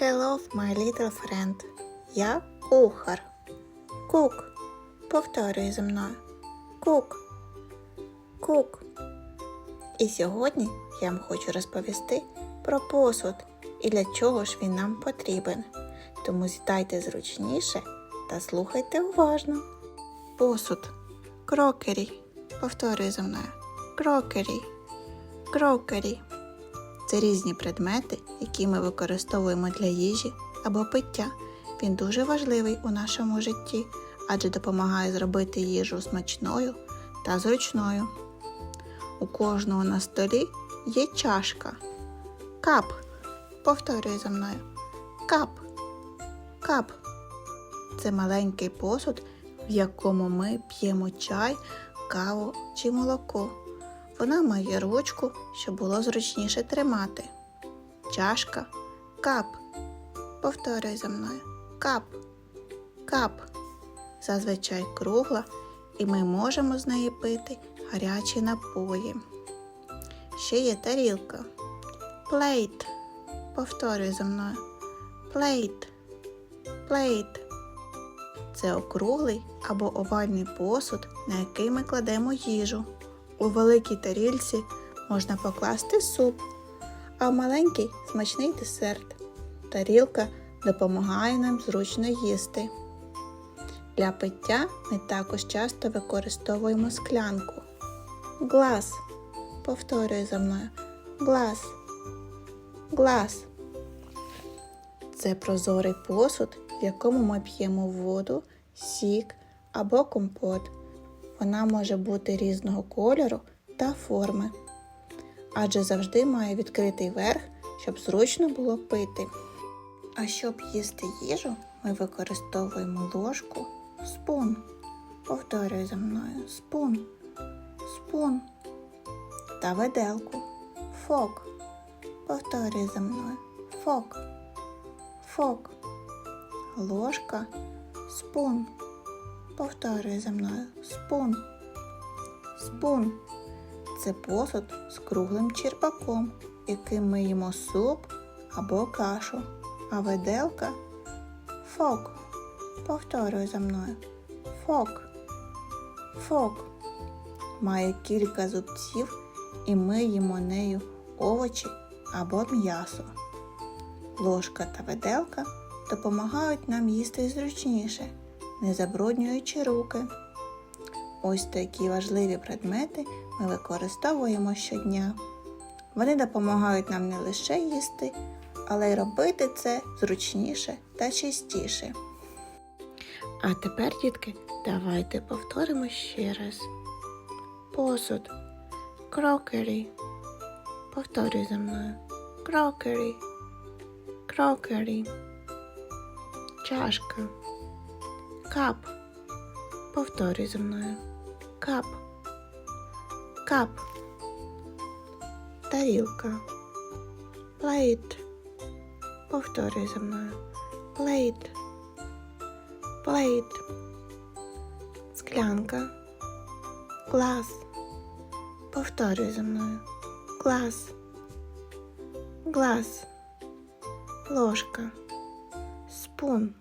Hello, my little friend. Я кухар. Кук. Повторюй за мною. Кук. Кук. І сьогодні я вам хочу розповісти про посуд і для чого ж він нам потрібен. Тому сідайте зручніше та слухайте уважно. Посуд. Крокері. Повторюй за мною. Крокері. Крокері. Це різні предмети, які ми використовуємо для їжі або пиття. Він дуже важливий у нашому житті, адже допомагає зробити їжу смачною та зручною. У кожного на столі є чашка. Кап. Повторюй за мною. Кап. Кап. Це маленький посуд, в якому ми п'ємо чай, каву чи молоко. Вона має ручку, щоб було зручніше тримати. Чашка, кап. Повторюй за мною. Кап. Кап. Зазвичай кругла, і ми можемо з неї пити гарячі напої. Ще є тарілка. Плейт. Повторюй за мною. Плейт. Плейт. Це округлий або овальний посуд, на який ми кладемо їжу. У великій тарільці можна покласти суп, а в маленькій смачний десерт. Тарілка допомагає нам зручно їсти. Для пиття ми також часто використовуємо склянку. Глас. Повторюй за мною. Глас. Глас. Це прозорий посуд, в якому ми п'ємо воду, сік або компот. Вона може бути різного кольору та форми, адже завжди має відкритий верх, щоб зручно було пити. А щоб їсти їжу, ми використовуємо ложку спун. Повторюй за мною спун, спун та виделку. Фок. Повторюй за мною фок, фок, ложка, спун. Повторюй за мною спун. Спун. Це посуд з круглим черпаком, яким ми їмо суп або кашу. А виделка фок. Повторюй за мною. Фок. Фок. Має кілька зубців і ми їмо нею овочі або м'ясо. Ложка та виделка допомагають нам їсти зручніше не забруднюючи руки. Ось такі важливі предмети ми використовуємо щодня. Вони допомагають нам не лише їсти, але й робити це зручніше та чистіше. А тепер, дітки, давайте повторимо ще раз. Посуд. Крокері. Повторюй за мною. Крокері. Крокері. Чашка. Кап. Повторюй за мною. Кап. Кап. Тарілка. Плейт. Повторюй за мною. Плейт. Плейт. Склянка. Глаз. Повторюй за мною. Глаз. Глаз. Ложка. Спун.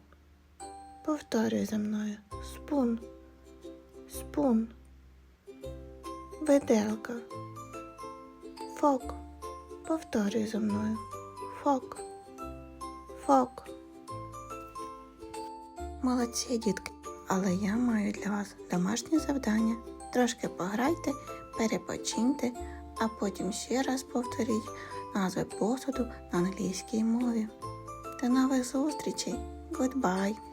Повторюй за мною. Спун. Спун. Виделка. Фок. Повторюй за мною. Фок. Фок. Молодці, дітки. Але я маю для вас домашнє завдання. Трошки пограйте, перепочиньте, а потім ще раз повторіть назви посуду на англійській мові. До нових зустрічей. Goodbye!